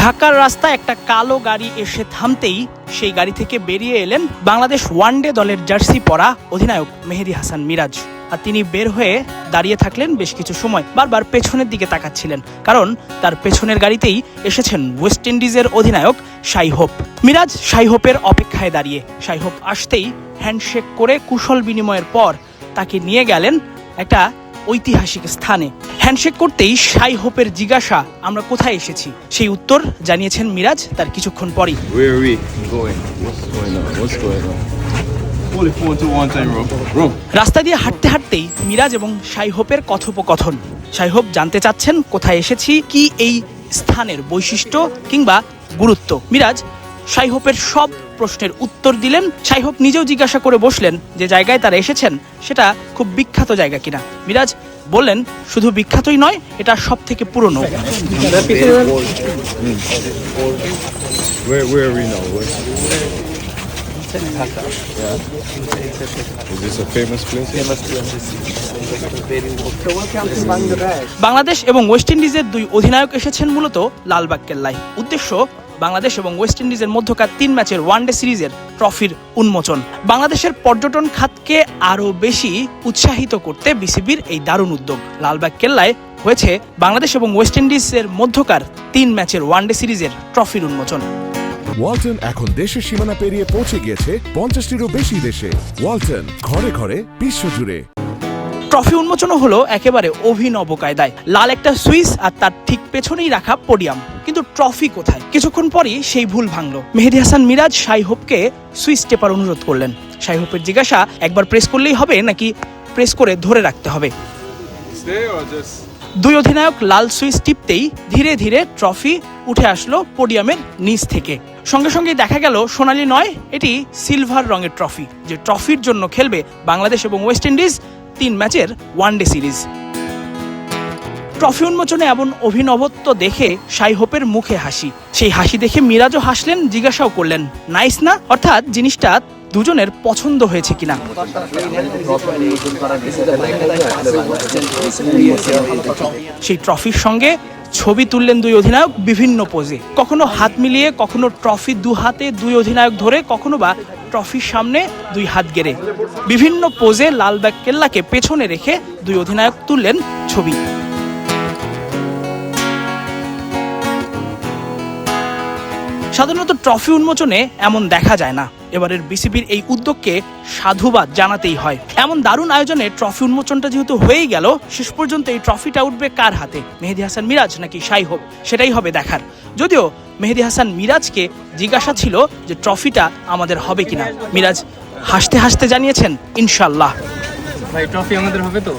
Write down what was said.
ঢাকার রাস্তায় একটা কালো গাড়ি এসে থামতেই সেই গাড়ি থেকে বেরিয়ে এলেন বাংলাদেশ ওয়ানডে দলের জার্সি পরা অধিনায়ক মেহেদি হাসান মিরাজ। আর তিনি বের হয়ে দাঁড়িয়ে থাকলেন বেশ কিছু সময়, বারবার পেছনের দিকে তাকাচ্ছিলেন, কারণ তার পেছনের গাড়িতেই এসেছেন ওয়েস্ট ইন্ডিজের অধিনায়ক শাই হোপ। মিরাজ শাই হোপের অপেক্ষায় দাঁড়িয়ে শাই হোপ আসতেই হ্যান্ডশেক করে কুশল বিনিময়ের পর তাকে নিয়ে গেলেন একটা ঐতিহাসিক স্থানে। হ্যান্ডশেক করতেই সাই হোপের জিজ্ঞাসা আমরা কোথায় এসেছি? সেই উত্তর জানিয়েছেন মিরাজ তার কিছুক্ষণ পরই. রাস্তা দিয়ে হাঁটতে হাঁটতেই মিরাজ এবং সাই হোপের কথোপকথন। সাই হোপ জানতে চাচ্ছেন কোথায় এসেছি কি এই স্থানের বৈশিষ্ট্য কিংবা গুরুত্ব? মিরাজ সাই হোপের সব প্রশ্নের উত্তর দিলেন। সাই হোপ নিজেও জিজ্ঞাসা করে বসলেন যে জায়গায় তারা এসেছেন, সেটা খুব বিখ্যাত জায়গা কিনা। মিরাজ বললেন, শুধু বিখ্যাতই নয়, এটা সব থেকে পুরনো? বাংলাদেশ এবং ওয়েস্ট ইন্ডিজের দুই অধিনায়ক এসেছেন মূলত লালবাগ কেল্লায়। উদ্দেশ্য বাংলাদেশ এবং ওয়েস্ট ইন্ডিজের মধ্যকার তিন ম্যাচের ওয়ানডে সিরিজের ট্রফির উন্মোচন। বাংলাদেশের পর্যটন খাতকে আরও বেশি উৎসাহিত করতে বিসিবির এই দারুণ উদ্যোগ। লালবাগ কেল্লায় হয়েছে বাংলাদেশ এবং ওয়েস্ট ইন্ডিজের মধ্যকার তিন ম্যাচের ওয়ানডে সিরিজের ট্রফির উন্মোচন। ওয়ালটন এখন দেশের সীমানা পেরিয়ে পৌঁছে গিয়েছে পঞ্চাশটিরও বেশি দেশে। ওয়ালটন ঘরে ঘরে বিশ্বজুড়ে। ট্রফি উন্মোচনও হলো একেবারে অভিনব কায়দায়। লাল একটা সুইস আর তার ঠিক পেছনেই রাখা পোডিয়াম। কিন্তু ট্রফি কোথায়? কিছুক্ষণ পরই সেই ভুল ভাঙলো। মেহেদি হাসান মিরাজ শাই হোপকে সুইস টেপার অনুরোধ করলেন। শাই হোপের জিজ্ঞাসা, একবার প্রেস করলেই হবে নাকি প্রেস করে ধরে রাখতে হবে? দুই অধিনায়ক লাল সুইচ টিপতেই ধীরে ধীরে ট্রফি উঠে আসলো পোডিয়ামের নিচ থেকে। সঙ্গে সঙ্গে দেখা গেল সোনালি নয়, এটি সিলভার রঙের ট্রফি, যে ট্রফির জন্য খেলবে বাংলাদেশ এবং ওয়েস্ট ইন্ডিজ তিন ম্যাচের ওয়ানডে সিরিজ। ট্রফি উন্মোচনে এমন অভিনবত্ব দেখে সাই হোপের মুখে হাসি। সেই হাসি দেখে মিরাজও হাসলেন, জিজ্ঞাসাও করলেন, নাইস না? অর্থাৎ জিনিসটা দুজনের পছন্দ হয়েছে কিনা। সেই ট্রফির সঙ্গে ছবি তুললেন দুই অধিনায়ক বিভিন্ন পোজে। কখনো হাত মিলিয়ে, কখনো ট্রফি দু হাতে দুই অধিনায়ক ধরে, কখনো বা ট্রফির সামনে দুই হাত গেড়ে। বিভিন্ন পোজে লালবাগ কেল্লাকে পেছনে রেখে দুই অধিনায়ক তুললেন ছবি। সাধারণত ট্রফি উন্মোচনে এমন দেখা যায় না। এবারের বিসিবির এই উদ্যোগকে সাধুবাদ জানাতেই হয়। এমন দারুণ আয়োজনে ট্রফি উন্মোচনটা যেহেতু হয়েই গেল শেষ পর্যন্ত এই ট্রফিটা উঠবে কার হাতে? মেহেদি হাসান মিরাজ নাকি সাই হোক সেটাই হবে দেখার। যদিও মেহেদি হাসান মিরাজকে জিজ্ঞাসা ছিল যে ট্রফিটা আমাদের হবে কিনা। মিরাজ হাসতে হাসতে জানিয়েছেন ইনশাল্লাহ ভাই ট্রফি আমাদের হবে তো?